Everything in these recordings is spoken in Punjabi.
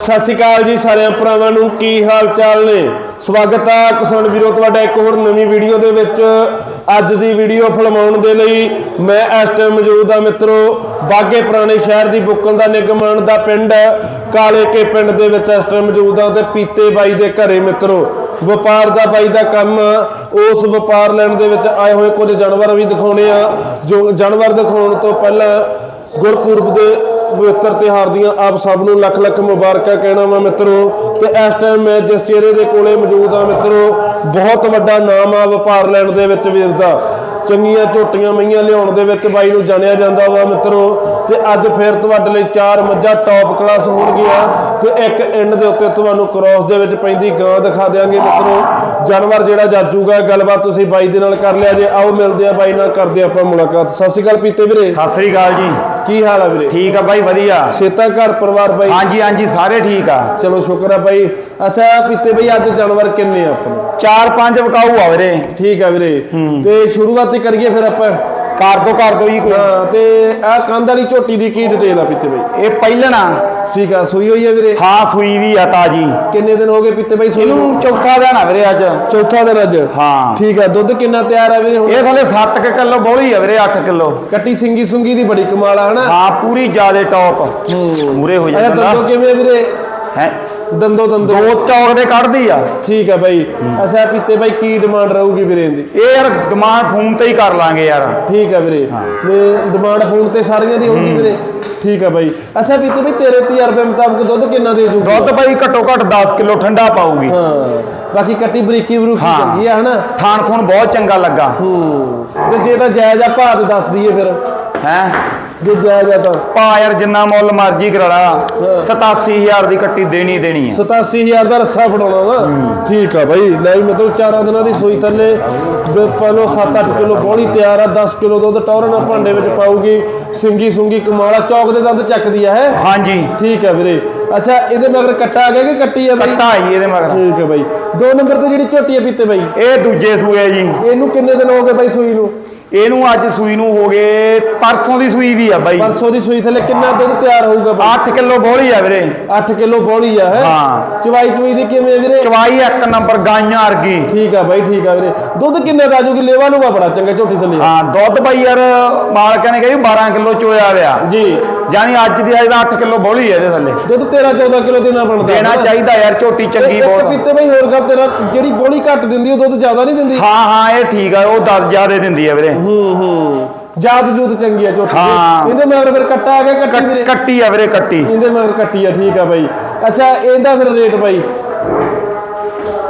ਸਤਿ ਸ਼੍ਰੀ ਅਕਾਲ ਜੀ ਸਾਰਿਆਂ ਭਰਾਵਾਂ ਨੂੰ, ਕੀ ਹਾਲ ਚਾਲ ਨੇ? ਸਵਾਗਤ ਆ ਕਿਸਾਨ ਵੀਰੋ, ਤੁਹਾਡਾ ਇੱਕ ਹੋਰ ਨਵੀਂ ਵੀਡੀਓ ਦੇ ਵਿੱਚ। ਅੱਜ ਦੀ ਵੀਡੀਓ ਫਿਲਮਾਉਣ ਦੇ ਲਈ ਮੈਂ ਇਸ ਟਾਈਮ ਮੌਜੂਦ ਹਾਂ ਮਿੱਤਰੋ, ਬਾਗੇ ਪੁਰਾਣੇ ਸ਼ਹਿਰ ਦੀ ਬੁੱਕਲ ਦਾ ਨਿਗਮਾਨ ਦਾ ਪਿੰਡ, ਕਾਲੇ ਕੇ ਪਿੰਡ ਦੇ ਵਿੱਚ ਇਸ ਟਾਈਮ ਮੌਜੂਦ ਹਾਂ ਤੇ ਪੀਤੇ ਬਾਈ ਦੇ ਘਰੇ ਮਿੱਤਰੋ। ਵਪਾਰ ਦਾ ਬਾਈ ਦਾ ਕੰਮ, ਉਸ ਵਪਾਰ ਲੈਣ ਦੇ ਵਿੱਚ ਆਏ ਹੋਏ ਕੁਝ ਜਾਨਵਰ ਵੀ ਦਿਖਾਉਣੇ ਆ। ਜੋ ਜਾਨਵਰ ਦਿਖਾਉਣ ਤੋਂ ਪਹਿਲਾਂ ਗੁਰਪੁਰਬ ਦੇ ਪਵਿੱਤਰ ਤਿਉਹਾਰ ਦੀਆਂ ਆਪ ਸਭ ਨੂੰ ਲੱਖ ਲੱਖ ਮੁਬਾਰਕਾਂ ਕਹਿਣਾ ਵਾ ਮਿੱਤਰੋ। ਤੇ ਇਸ ਟਾਈਮ ਮੈਂ ਜਿਸ ਚਿਹਰੇ ਦੇ ਕੋਲੇ ਮੌਜੂਦ ਆ ਮਿੱਤਰੋ, ਬਹੁਤ ਵੱਡਾ ਨਾਮ ਆ ਵਪਾਰ ਲੈਣ ਦੇ ਵਿੱਚ ਵੀਰ ਦਾ। ਚੰਗੀਆਂ ਝੋਟੀਆਂ ਮਈਆਂ ਲਿਆਉਣ ਦੇ ਵਿੱਚ ਬਾਈ ਨੂੰ ਜਾਣਿਆ ਜਾਂਦਾ ਵਾ ਮਿੱਤਰੋ। ਤੇ ਅੱਜ ਫਿਰ ਤੁਹਾਡੇ ਲਈ ਚਾਰ ਮੱਝਾਂ ਟੌਪ ਕਲਾਸ ਹੋਣਗੀਆਂ। ਤੇ ਇੱਕ ਐਂਡ ਦੇ ਉੱਤੇ ਤੁਹਾਨੂੰ ਕ੍ਰੋਸ ਦੇ ਵਿੱਚ ਪੈਂਦੀ ਗਾਂ ਦਿਖਾ ਦਿਆਂਗੇ ਮਿੱਤਰੋ। ਜਾਨਵਰ ਜਿਹੜਾ ਜਾਜੂਗਾ, ਗੱਲਬਾਤ ਤੁਸੀਂ ਬਾਈ ਦੇ ਨਾਲ ਕਰ ਲਿਆ ਜੇ। ਆਓ ਮਿਲਦੇ ਆ ਬਾਈ ਨਾਲ, ਕਰਦੇ ਆਪਾਂ ਮੁਲਾਕਾਤ। ਸਤਿ ਸ਼੍ਰੀ ਅਕਾਲ ਪੀਤੇ ਵੀਰੇ। ਸਤਿ ਸ੍ਰੀ ਅਕਾਲ ਜੀ। ਕੀ ਹਾਲ ਆ ਵੀਰੇ? ਠੀਕ ਆ ਬਾਈ ਵਧੀਆ। ਸੇਤਾ ਘਰ ਪਰਿਵਾਰ ਬਾਈ? ਹਾਂਜੀ ਹਾਂਜੀ ਸਾਰੇ ਠੀਕ ਆ। ਚਲੋ ਸ਼ੁਕਰ ਆ ਬਾਈ। ਅੱਛਾ ਪੀਤੇ ਬਈ ਅੱਜ ਜਾਨਵਰ ਕਿੰਨੇ ਆ ਆਪਣੇ? ਚਾਰ ਪੰਜ ਵਿਕਾਊ ਆ ਵੀਰੇ। ਠੀਕ ਆ ਵੀਰੇ। ਤੇ ਸ਼ੁਰੂਆਤ ਹੀ ਕਰੀਏ ਫਿਰ ਆਪਾਂ। ਕਰ ਦੋ ਕਰ ਦੋ ਜੀ ਕੋਈ। ਹਾਂ ਤੇ ਆਹ ਕੰਧ ਵਾਲੀ ਝੋਟੀ ਦੀ ਕੀ ਡਿਟੇਲ ਆ ਪੀਤੇ ਬਈ? ਇਹ ਪਹਿਲਣਾ ਠੀਕ ਆ ਸੂਈ ਹੋਈ ਆ ਵੀਰੇ? ਹਾਂ ਸੂਈ ਵੀ ਆ ਤਾਜੀ। ਕਿੰਨੇ ਦਿਨ ਹੋ ਗਏ ਪੀਤੇ ਬਈ ਸੂਈ ਨੂੰ? ਇਹਨੂੰ ਚੌਥਾ ਦਿਨ ਆ ਵੀਰੇ ਅੱਜ। ਚੌਥਾ ਦਿਨ ਅੱਜ? ਹਾਂ। ਠੀਕ ਆ ਦੁੱਧ ਕਿੰਨਾ ਤਿਆਰ ਆ ਵੀਰੇ ਹੁਣ? ਇਹ ਥਲੇ 7 ਕਿਲੋ ਬੋਲੀ ਆ ਵੀਰੇ 8 ਕਿਲੋ। ਕੱਟੀ ਸਿੰਗੀ ਸੁੰਗੀ ਦੀ ਬੜੀ ਕਮਾਲ ਆ ਹਨਾ? ਹਾਂ ਪੂਰੀ ਜਿਆਦੇ ਟੌਪ ਮੂਰੇ ਹੋ ਅੱਛਾ ਜਾਂਦਾ। ਦੰਦੋ ਕਿਵੇਂ ਆ ਵੀਰੇ? ਹੈ। ਦੰਦੋ ਦੰਦੋ। ਦੋ ਚੌਕ ਦੇ ਕੱਢਦੀ ਆ। ਠੀਕ ਆ ਬਾਈ। ਅੱਛਾ ਪੀਤੇ ਬਾਈ ਕੀ ਡਿਮਾਂਡ ਰਹੂਗੀ ਵੀਰੇ ਦੀ ਇਹ ਯਾਰ ਡਿਮਾਂਡ ਫੋਨ ਤੇ ਹੀ ਕਰ ਲਾਂਗੇ ਯਾਰ। ਠੀਕ ਆ ਵੀਰੇ। ਤੇ ਡਿਮਾਂਡ ਫੋਨ ਤੇ ਸਾਰੀਆਂ ਦੀ ਹੋਊਗੀ ਵੀਰੇ? ਠੀਕ ਆ ਬਾਈ। ਅੱਛਾ ਪੀਤੇ ਬਈ ਤੇਰੇ ਤਜਰਬੇ ਮੁਤਾਬਕ ਦੁੱਧ ਕਿੰਨਾ ਦੇ ਜੂਗੀ ਦੁੱਧ ਬਾਈ ਘੱਟੋ ਘੱਟ 10 ਕਿਲੋ ਠੰਡਾ ਪਾਊਗੀ। ਹਾਂ। ਬਾਕੀ ਕੱਟੀ ਬਰੀਕੀ ਬਰੂਕੀ ਹਾਂ। ਚੰਗੀ ਆ ਹਨਾ? ਥਾਣ ਥੂਣ ਬਹੁਤ ਚੰਗਾ ਲੱਗਾ। ਹੂੰ। ਤੇ ਜੇ ਤਾਂ ਜਾਇਜ਼ ਆ ਭਾਅ ਤੇ ਦੱਸ ਦਈਏ ਫਿਰ। ਹੈ? ਜੇ ਜਾਇਜ਼ ਆ ਤਾਂ। ਪਾ ਯਾਰ ਜਿੰਨਾ ਮੁੱਲ ਮਰਜ਼ੀ ਕਰਾ ਲਾ। 87000 ਦੀ ਕੱਟੀ ਦੇਣੀ ਦੇਣੀ ਆ। 87000 ਦਾ ਰੱਸਾ ਫੜਾਉਣਾ ਵਾ। ਠੀਕ ਆ ਬਾਈ ਲੈ ਮਤਲਬ ਚਾਰਾਂ ਦਿਨਾਂ ਦੀ ਸੂਈ ਥੱਲੇ। ਦੇ ਪਹਿਲੋ 7-8 ਕਿਲੋ ਬੋਲੀ ਤਿਆਰ ਆ 10 ਕਿਲੋ ਦੁੱਧ ਟੌਰਨ ਭਾਂਡੇ ਵਿੱਚ ਪਾਊਗੀ। ਸਿੰਗੀ ਸੁੰਗੀ ਕਮਾਲਾ ਚੌਕ ਦੇ ਦੰਦ ਚੱਕਦੀ ਆ ਹੈ? ਹਾਂਜੀ। ਠੀਕ ਆ ਵੀਰੇ। ਅੱਛਾ ਇਹਦੇ ਮਗਰ ਕੱਟਾ ਆ ਗਿਆ ਕਿ ਕੱਟੀ ਆ ਬਾਈ? ਕੱਟਾ ਆਈ ਇਹਦੇ ਮਗਰ। ਠੀਕ ਆ ਬਾਈ। ਦੋ ਨੰਬਰ ਤੇ ਜਿਹੜੀ ਝੋਟੀ ਆ ਪੀਤੇ ਬਾਈ? ਇਹ ਦੂਜੇ ਸੂਏ ਜੀ। ਇਹਨੂੰ ਕਿੰਨੇ ਦਿਨ ਹੋ ਗਏ ਬਾਈ ਸੂਈ ਨੂੰ? ਇਹਨੂੰ ਅੱਜ ਸੂਈ ਨੂੰ ਹੋ ਗਏ ਪਰਸੋਂ ਦੀ ਸੂਈ ਵੀ ਆ ਬਾਈ। ਪਰਸੋਂ ਦੀ ਸੂਈ ਥੱਲੇ ਕਿੰਨਾ ਦੁੱਧ ਤਿਆਰ ਹੋਊਗਾ ਬਾਈ? 8 ਕਿਲੋ ਬੋਲੀ ਆ ਵੀਰੇ। 8 ਕਿਲੋ ਬੋਲੀ ਆ ਹੈ? ਹਾਂ। ਚਵਾਈ ਚਵਾਈ ਦੀ ਕਿਵੇਂ ਵੀਰੇ? ਚਵਾਈ ਇੱਕ ਨੰਬਰ ਗਾਈਆਂ ਵਰਗੀ। ਠੀਕ ਆ ਬਾਈ ਠੀਕ ਆ ਵੀਰੇ। ਦੁੱਧ ਕਿੰਨੇ ਦਾ ਆਜੂਗੀ ਲੇਵਾ ਲੂਗਾ ਬੜਾ ਚੰਗਾ ਝੋਟੀ ਥੱਲੇ। ਹਾਂ ਦੁੱਧ ਬਾਈ ਯਾਰ ਮਾਲਕਾਂ ਨੇ ਕਹੀ 12 ਕਿਲੋ ਚੋਇਆ ਵਿਆ ਜੀ। ਜਾਨੀ ਅੱਜ ਦੀ ਅੱਜ ਦਾ 8 kiloਕਿਲੋ ਬੋਲੀ ਆ ਇਹਦੇ ਥੱਲੇ। ਦੁੱਧ 13 14 ਕਿਲੋ ਦੇਣਾ ਬਣਦਾ। ਦੇਣਾ ਨਾ। ਚਾਹੀਦਾ ਯਾਰ ਝੋਟੀ ਚੰਗੀ ਬਹੁਤ। ਪੀਤੇ ਬਾਈ ਹੋਰ ਗੱਲ ਤੇਰਾ ਜਿਹੜੀ ਬੋਲੀ ਘੱਟ ਦਿੰਦੀ ਉਹ ਦੁੱਧ ਜ਼ਿਆਦਾ ਨਹੀਂ ਦਿੰਦੀ। ਹਾਂ ਹਾਂ ਇਹ ਠੀਕ ਆ ਉਹ ਦਰ ਜਿਆਦੇ ਦਿੰਦੀ ਆ ਵੀਰੇ। ਹੂੰ ਹੂੰ। ਜਾਤ ਜੂਤ ਚੰਗੀ ਆ ਝੋਟੀ। ਹਾਂ। ਇਹਦੇ ਮਗਰ ਫਿਰ ਕੱਟਾ ਆ ਗਿਆ ਕੱਟੀ ਵੀਰੇ। ਕੱਟ- ਆ ਵੀਰੇ ਕੱਟੀ। ਇਹਦੇ ਮਗਰ ਕੱਟੀ ਆ ਠੀਕ ਆ ਬਾਈ। ਅੱਛਾ ਇਹਦਾ ਫਿਰ ਰੇਟ ਬਾਈ?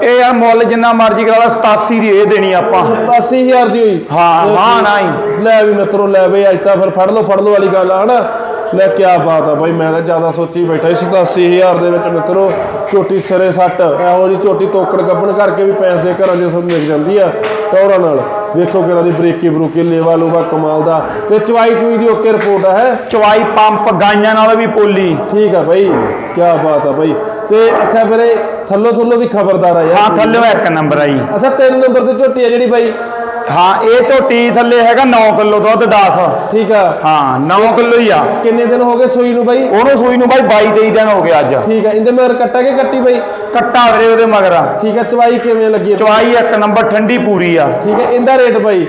ਇਹ ਯਾਰ ਮੁੱਲ ਜਿੰਨਾ ਮਰਜ਼ੀ ਕਰਾ ਲਾ 87 ਦੀ ਇਹ ਦੇਣੀ ਆਪਾਂ। 80000 ਦੀ ਹੋਈ। ਹਾਂ ਹਾਂ। ਨਹੀਂ ਲੈ ਵੀ ਮਿੱਤਰੋ ਲੈ ਬਈ ਅੱਜ ਤਾਂ ਫਿਰ ਫੜ ਲਓ ਫੜ ਲਓ ਵਾਲੀ ਗੱਲ ਆ ਹਨਾ? ਲੈ ਕੀ ਬਾਤ ਆ ਬਾਈ ਮੈਂ ਤਾਂ ਜ਼ਿਆਦਾ ਸੋਚੀ ਬੈਠਾ ਸੀ 87000 ਦੇ ਵਿੱਚ ਮਿੱਤਰੋ ਝੋਟੀ ਸਿਰੇ ਸੱਟ ਇਹੋ ਜੀ ਝੋਟੀ ਤੋਕੜ ਗੱਬਣ ਕਰਕੇ ਵੀ ਪੈਸੇ ਘਰਾਂ ਦੇ ਸਭ ਮਿਲ ਜਾਂਦੀ ਆ ਟੌਰਾਂ ਨਾਲ। ਵੇਖੋ ਕਿਹੜਾ ਦੀ ਬ੍ਰੇਕੀ ਬਰੂਕੀ ਲੇਵਾ ਲੂਵਾ ਕਮਾਲ ਦਾ। ਤੇ ਚਵਾਈ ਚੂਈ ਦੀ ਓਕੇ ਰਿਪੋਰਟ ਆ ਹੈ? ਚਵਾਈ ਪੰਪ ਗਾਈਆਂ ਨਾਲ ਵੀ ਪੋਲੀ। ਠੀਕ ਆ ਬਾਈ ਕੀ ਬਾਤ ਆ ਬਾਈ। ਤੇ ਅੱਛਾ ਵੀਰੇ ਥੱਲੋ ਥੱਲੋ ਵੀ ਖਬਰਦਾਰ ਆ ਹਾਂ ਯਾਰ ਥੱਲੇ ਇੱਕ ਨੰਬਰ ਆਈ ਅੱਛਾ ਤਿੰਨ ਨੰਬਰ ਤੇ ਝੋਟੀ ਆ ਜਿਹੜੀ ਬਾਈ। ਹਾਂ ਇਹ ਝੋਟੀ ਥੱਲੇ ਹੈਗਾ 9 ਕਿਲੋ ਦੁੱਧ 10 ਠੀਕ ਆ। ਹਾਂ 9 ਕਿਲੋ ਹੀ ਆ। ਕਿੰਨੇ ਦਿਨ ਹੋ ਗਏ ਸੂਈ ਨੂੰ ਬਾਈ? ਉਹਨੂੰ ਸੂਈ ਨੂੰ ਬਾਈ 22 23 ਦਿਨ ਹੋ ਗਏ ਅੱਜ। ਠੀਕ ਆ ਇਹਦੇ ਮਗਰ ਕੱਟਾ ਕੇ ਕੱਟੀ ਬਾਈ? ਕੱਟਾ ਵੀਰੇ ਉਹਦੇ ਮਗਰ। ਆ। ਠੀਕ ਆ ਚਵਾਈ ਕਿਵੇਂ ਲੱਗੀ? ਆ? ਚਵਾਈ ਇੱਕ ਨੰਬਰ ਠੰਡੀ ਪੂਰੀ ਆ। ਠੀਕ ਹੈ ਇਹਦਾ ਰੇਟ ਬਾਈ?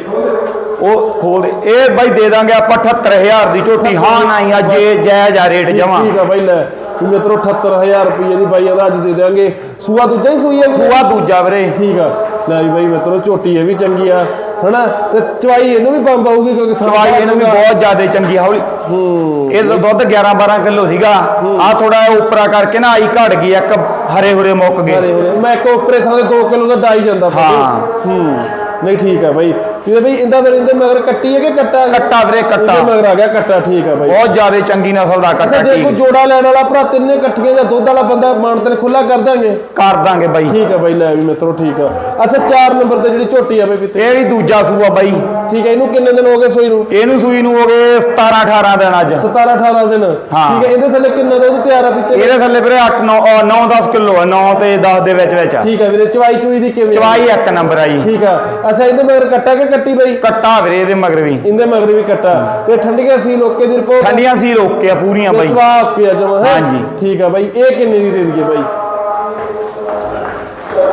ਉਹ ਖੋਲ ਇਹ ਬਾਈ ਦੇ ਦਾਂਗੇ ਆਪਾਂ 78000 ਦੀ ਝੋਟੀ। ਹਾਂ ਨਹੀਂ ਅੱਜ ਇਹ ਜਾਇਜ਼ ਆ ਰੇਟ ਜਮਾ। ਠੀਕ ਆ ਬਾਈ ਲੈ। ਮਿੱਤਰੋ 78000 ਰੁਪਏ ਦੀ ਬਾਈ ਇਹਦਾ ਅੱਜ ਦੇ ਦੇਾਂਗੇ ਸੂਆ ਦੂਜਾ ਹੀ ਸੂਈ ਆ? ਸੂਆ ਦੂਜਾ ਵੀਰੇ। ਠੀਕ ਆ। ਲੈ ਵੀ ਬਾਈ ਮਿੱਤਰੋ ਝੋਟੀ ਇਹ ਵੀ ਚੰਗੀ ਆ। ਹਨਾ? ਤੇ ਚਵਾਈ ਇਹਨੂੰ ਵੀ ਪੰਪ ਆਊਗੀ ਕਿਉਂਕਿ ਚਵਾਈ ਇਹਨੂੰ ਵੀ ਬਹੁਤ ਜ਼ਿਆਦਾ ਚੰਗੀ ਹੌਲੀ। ਹੂੰ। ਇਹ ਦੁੱਧ 11 12 ਕਿਲੋ ਸੀਗਾ। ਆ ਥੋੜਾ ਉਪਰਾ ਕਰਕੇ ਨਾ ਆਈ ਘਟ ਗਈ ਇੱਕ ਹਰੇ ਹੁਰੇ ਮੁੱਕ ਗਏ। ਹਰੇ ਹਰੇ। ਮੈਂ ਇੱਕ ਉੱਪਰੇ ਥਾਂ ਦੇ 2 ਕਿਲੋ ਦਾ ਡਾਈ ਜਾਂਦਾ। ਹਾਂ। ਹੂੰ। ਨਹੀਂ ਠੀਕ ਆ ਬਾਈ। ਇਹਦੇ ਬਈ ਇਹਦਾ ਫਿਰ ਇਹਦੇ ਮਗਰ ਕੱਟੀ ਹੈ ਕਿ ਕੱਟਾ? ਕੱਟਾ ਵੀਰੇ ਕੱਟਾ। ਇਹਦੇ ਮਗਰ ਆ ਗਿਆ ਕੱਟਾ ਠੀਕ ਆ ਬਾਈ। ਬਹੁਤ ਜ਼ਿਆਦਾ ਚੰਗੀ ਨਸਲ ਦਾ ਅੱਛਾ ਕੱਟਾ ਜੇ ਕੋਈ ਠੀਕ ਜੋੜਾ ਲੈਣ ਵਾਲਾ ਭਰਾ ਤਿੰਨੇ ਇਕੱਠੀਆਂ ਜਾਂ ਦੁੱਧ ਵਾਲਾ ਬੰਦਾ ਮਾਨਤਨ ਖੁੱਲਾ ਕਰ ਦਾਂਗੇ ਕਰ ਦਾਂਗੇ ਬਾਈ। ਠੀਕ ਆ ਬਾਈ ਲੈ ਵੀ ਮਿੱਤਰੋ ਠੀਕ ਆ। ਅੱਛਾ 4 ਨੰਬਰ ਤੇ ਜਿਹੜੀ ਝੋਟੀ ਆ ਬਾਈ ਕਿਤੇ ਇਹ ਵੀ ਦੂਜਾ ਸੂਆ ਬਾਈ। ਠੀਕ ਹੈ ਇਹਨੂੰ ਕਿੰਨੇ ਦਿਨ ਹੋ ਗਏ ਸੋਈ ਨੂੰ? ਇਹਨੂੰ ਸੂਈ ਨੂੰ ਹੋ ਗਏ 17 18 ਦਿਨ ਅੱਜ। 17 18 ਦਿਨ। ਹਾਂ। ਠੀਕ ਹੈ ਇਹਦੇ ਥੱਲੇ ਕਿੰਨਾ ਦੁੱਧ ਤਿਆਰ ਆ ਪੀਤੇ ਇਹਦੇ ਥੱਲੇ ਵੀਰੇ 8 9 9 10 ਕਿਲੋ ਆ 9 ਤੇ 10 ਦੇ ਵਿੱਚ ਵਿੱਚ ਆ। ਠੀਕ ਹੈ ਵੀਰੇ ਚਵਾਈ ਚੂਈ ਦੀ ਕਿਵੇਂ ਆ? ਚਵਾਈ ਇੱਕ ਨੰਬਰ ਆਈ ਠੀਕ ਆ। ਅੱਛਾ ਇਹਦੇ ਮਗਰ ਕੱਟਾ ਕਿ ਕੱਟੀ ਬਈ। ਕੱਟਾ ਵੀਰੇ ਇਹਦੇ ਮਗਰ ਵੀ। ਇਹਦੇ ਮਗਰ ਵੀ ਕੱਟਾ। ਤੇ ਠੰਡੀਆਂ ਸੀ ਲੋਕੇ ਦੀ ਰਿਪੋਰਟ ਠੰਡੀਆਂ ਸੀ ਰੋਕੇ ਆ ਪੂਰੀਆਂ ਬਾਈ। ਜਵਾਬ ਕੀ ਜਮਾ ਹੈ? ਹਾਂਜੀ। ਠੀਕ ਆ ਬਾਈ ਇਹ ਕਿੰਨੇ ਦੀ ਦੇ ਦਈਏ ਬਾਈ?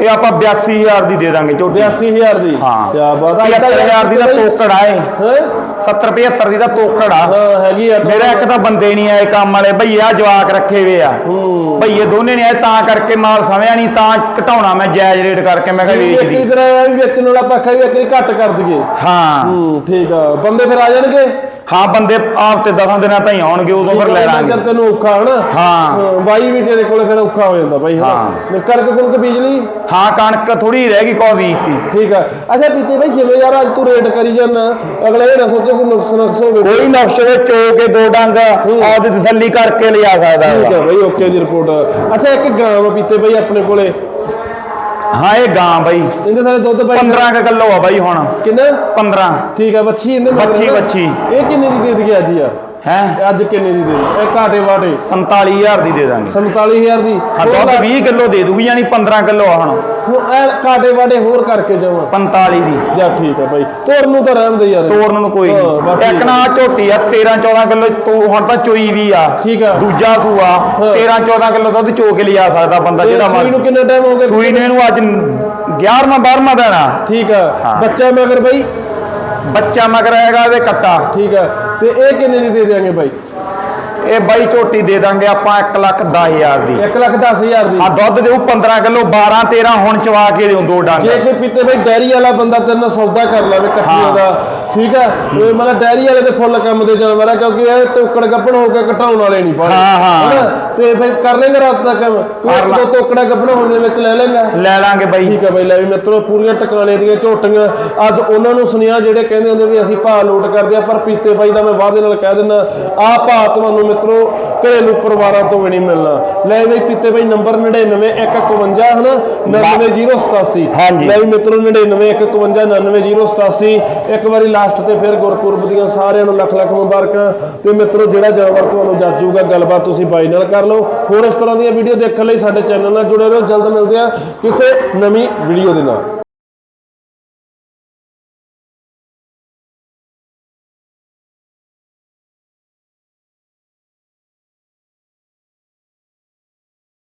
ਇਹ ਆਪਾਂ 82000 ਦੀ ਦੇ ਦਾਂਗੇ ਝੋਟੀ। 82000 ਦੀ? ਹਾਂ। ਕੀ ਬਾਤ ਆ 75000 ਦੀ ਤਾਂ ਤੋਕੜ ਹੈ? 70 75 ਦੀ ਤਾਂ ਤੋਕੜ। ਆ ਹਾਂ ਹੈਗੀ ਆ ਮੇਰਾ ਇੱਕ ਤਾਂ ਬੰਦੇ ਨਹੀਂ ਆਏ ਕੰਮ ਵਾਲੇ। ਭਈਆ ਜਵਾਕ ਰੱਖੇ ਵੇ ਆ। ਹੂੰ। ਭਈਏ ਦੋਨੇ ਨਹੀਂ ਆਏ ਤਾਂ ਕਰਕੇ ਮਾਲ ਸਮਿਆ ਨਹੀਂ ਤਾਂ ਘਟਾਉਣਾ ਮੈਂ ਜਾਇਜ਼ ਰੇਟ ਕਰਕੇ। ਮੈਂ ਕਿਹਾ ਵੇਚ ਦੀ। ਤਰ੍ਹਾਂ ਇਹ ਵੀ ਵੇਚਣ ਵਾਲਾ ਪੱਖਾ ਵੀ ਇੱਕ ਘੱਟ ਕਰ ਦਈਏ। ਹਾਂ। ਹੂੰ ਠੀਕ ਆ। ਬੰਦੇ ਫਿਰ ਆ ਜਾਣਗੇ? ਹਾਂ ਬੰਦੇ ਆਪ ਤੇ 10 ਦਿਨਾਂ ਤਾਈਂ ਆਉਣਗੇ ਉਦੋਂ ਫਿਰ ਲੈ ਲਾਂਗੇ। ਤੈਨੂੰ ਔਖਾ ਹਨਾ? ਹਾਂ। ਬਾਈ ਵੀ ਤੇਰੇ ਕੋਲ ਫਿਰ ਔਖਾ ਹੋ ਜਾਂਦਾ ਬਾਈ ਹਾਂ। ਕਣਕ ਕੁਣਕ ਬੀਜ ਲਈ? ਹਾਂ ਕਣਕ ਥੋੜੀ ਰਹਿ ਗਈ ਕੋ ਵੀਕ ਦੀ ਠੀਕ ਆ। ਅੱਛਾ ਪੀਤੇ ਬਾਈ ਜਿਵੇਂ ਯਾਰ ਅੱਜ ਤੂੰ ਰੇਟ ਕਰੀ ਜਾਂਦਾ ਅਗਲੇ ਇਹ ਨਾ ਸੋਚੇ ਕੋਈ ਨੁਕਸ ਨੁਕਸ ਹੋਵੇ। ਕੋਈ ਨਕਸ਼ ਵਿੱਚ ਚੋ ਕੇ ਦੋ ਡੰਗ ਆਪਦੀ ਤਸੱਲੀ ਕਰਕੇ ਲਿਆ ਸਕਦਾ ਠੀਕ। ਆ ਬਾਈ ਓਕੇ ਦੀ ਰਿਪੋਰਟ। ਅੱਛਾ ਇੱਕ ਗਾਂ ਪੀਤੇ ਬਾਈ ਆਪਣੇ ਕੋਲੇ। ਹਾਂ ਇਹ ਗਾਂ ਬਾਈ। ਇਹਦੇ ਸਾਰੇ ਦੁੱਧ ਬਾਈ 15 ਕ ਕਿਲੋ ਆ ਬਾਈ ਹੁਣ। ਕਿੰਨਾ? 15 ਠੀਕ ਆ ਬੱਚੀ ਮਗਰ ਬੱਚੀ। ਬੱਚੀ। ਇਹ ਕਿੰਨੇ ਦੀ ਦੇ ਦਈਏ ਅੱਜ ਯਾਰ ਹੈ? ਅੱਜ ਕਿੰਨੇ ਦੀ ਦੇ ਦਈਏ ਇਹ ਘਾਟੇ ਵਾਟੇ। 47000 ਦੀ ਦੇ ਦਾਂਗੇ। 47000 ਦੀ? ਹਾਂ ਦੁੱਧ 20 ਕਿਲੋ ਦੇ ਦੂਗੀ ਯਾਨੀ 15 ਕਿਲੋ ਆ ਹੁਣ। ਇਹ ਘਾਟੇ ਵਾਟੇ ਹੋਰ ਕਰਕੇ ਜਾਵਾਂ। 45 ਦੀ। ਜਾ ਠੀਕ ਆ ਬਾਈ। ਤੋਰ ਨੂੰ ਤਾਂ ਰਹਿਣ ਦੇ ਯਾਰ। ਤੋਰਨ ਨੂੰ ਕੋਈ ਹਾਂ, ਨਹੀਂ ਇੱਕ ਨਾ ਝੋਟੀ ਆ 13 14 ਕਿਲੋ ਤੋਂ ਹੁਣ ਤਾਂ ਚੋਈ ਵੀ ਆ। ਠੀਕ ਆ। ਦੂਜਾ ਸੂਆ 13 14 ਕਿਲੋ ਦੁੱਧ ਚੋ ਕੇ ਲਿਆ ਸਕਦਾ ਬੰਦਾ ਜਿਹੜਾ ਸੂਈ ਨੂੰ ਕਿੰਨਾ ਟਾਈਮ ਹੋ ਗਿਆ? ਸੂਈ ਨੇ ਇਹਨੂੰ ਅੱਜ 11ਵਾਂ 12ਵਾਂ ਦੇਣਾ। ਠੀਕ ਹਾਂ। ਬੱਚਾ ਮਗਰ ਬਾਈ? ਬੱਚਾ ਮਗਰ ਹੈਗਾ ਇਹਦੇ ਕੱਟਾ। ਠੀਕ ਆ। ਤੇ ਇਹ ਕਿੰਨੇ ਦੀ ਦੇ ਦਿਆਂਗੇ ਬਾਈ? ਇਹ ਬਾਈ ਝੋਟੀ ਦੇ ਦਾਂਗੇ ਆਪਾਂ 1 ਲੱਖ 10000 ਦੀ। 1 ਲੱਖ 10000 ਦੀ। ਆ ਦੁੱਧ ਦੇਉ 15 ਕਿਲੋ 12 13 ਹੁਣ ਚਵਾ ਕੇ ਦੇਉ ਦੋ ਡੰਗ। ਜੇ ਕੋਈ ਪੀਤੇ ਬਾਈ ਡੈਰੀ ਵਾਲਾ ਬੰਦਾ ਤੇਰੇ ਨਾਲ ਸੌਦਾ ਕਰ ਲਵੇ ਕੱਟੀਆਂ ਹਾਂ। ਠੀਕ ਆ ਇਹ ਮਤਲਬ ਡੈਰੀ ਵਾਲੇ ਦੇ ਫੁੱਲ ਕੰਮ ਦੇ ਜਾਨਵਰ ਆ ਕਿਉਂਕਿ ਇਹ ਟੋਕੜ ਗੱਪਣ ਹੋ ਕੇ ਘਟਾਉਣ ਵਾਲੇ ਨਹੀਂ ਪਾਣੇ ਹਾਂ, ਹਾਂ। ਹਨਾ? ਤੇ ਫਿਰ ਕਰ ਲੈਂਗੇ ਰਾਤ ਦਾ ਕੰਮ। ਤੂੰ ਕਰ ਲਾ। ਦੋ ਟੋਕੜਾ ਗੱਪਣ ਹੋਣ ਦੇ ਵਿੱਚ ਲੈ ਲੈਂਗਾ। ਲੈ ਲਾਂਗੇ ਬਾਈ। ਠੀਕ ਆ ਬਈ ਲੈ ਵੀ ਮਿੱਤਰੋ ਪੂਰੀਆਂ ਟਿਕਾਣੇ ਦੀਆਂ ਝੋਟੀਆਂ। ਅੱਜ ਉਹਨਾਂ ਨੂੰ ਸੁਨੇਹਾ ਜਿਹੜੇ ਕਹਿੰਦੇ ਹੁੰਦੇ ਵੀ ਅਸੀਂ ਭਾਅ ਲੋਟ ਕਰਦੇ ਆ ਪਰ ਪੀਤੇ ਬਾਈ ਦਾ ਮੈਂ ਵਾਅਦੇ ਨਾਲ ਕਹਿ ਦਿੰਦਾ ਆਹ ਭਾਅ ਤੁਹਾਨੂੰ ਮਿੱਤਰੋ ਘਰੇਲੂ ਪਰਿਵਾਰਾਂ ਤੋਂ ਵੀ ਨਹੀਂ ਮਿਲਣਾ। ਲੈ ਬਈ ਪੀਤੇ ਬਾਈ ਨੰਬਰ 99151 ਹਨਾ? 99087 ਹਾਂਜੀ। ਲੈ ਵੀ ਮਿੱਤਰੋ 99151 99087 ਇੱਕ ਵਾਰੀ ਲਾਸਟ ਤੇ ਫਿਰ ਗੁਰਪੁਰਬ ਦੀਆਂ ਸਾਰਿਆਂ ਨੂੰ ਲੱਖ ਲੱਖ ਮੁਬਾਰਕਾਂ। ਤੇ ਮਿੱਤਰੋ, ਜਿਹੜਾ ਜਾਨਵਰ ਤੁਹਾਨੂੰ ਜੱਜੂਗਾ ਗੱਲਬਾਤ ਤੁਸੀਂ ਬਾਈ ਨਾਲ ਕਰ ਲਓ। ਹੋਰ ਇਸ ਤਰ੍ਹਾਂ ਦੀਆਂ ਵੀਡੀਓ ਦੇਖਣ ਲਈ ਸਾਡੇ ਚੈਨਲ ਨਾਲ ਜੁੜੇ ਰਹੋ। ਜਲਦ ਮਿਲਦੇ ਆ ਕਿਸੇ ਨਵੀਂ ਵੀਡੀਓ ਦੇ ਨਾਲ।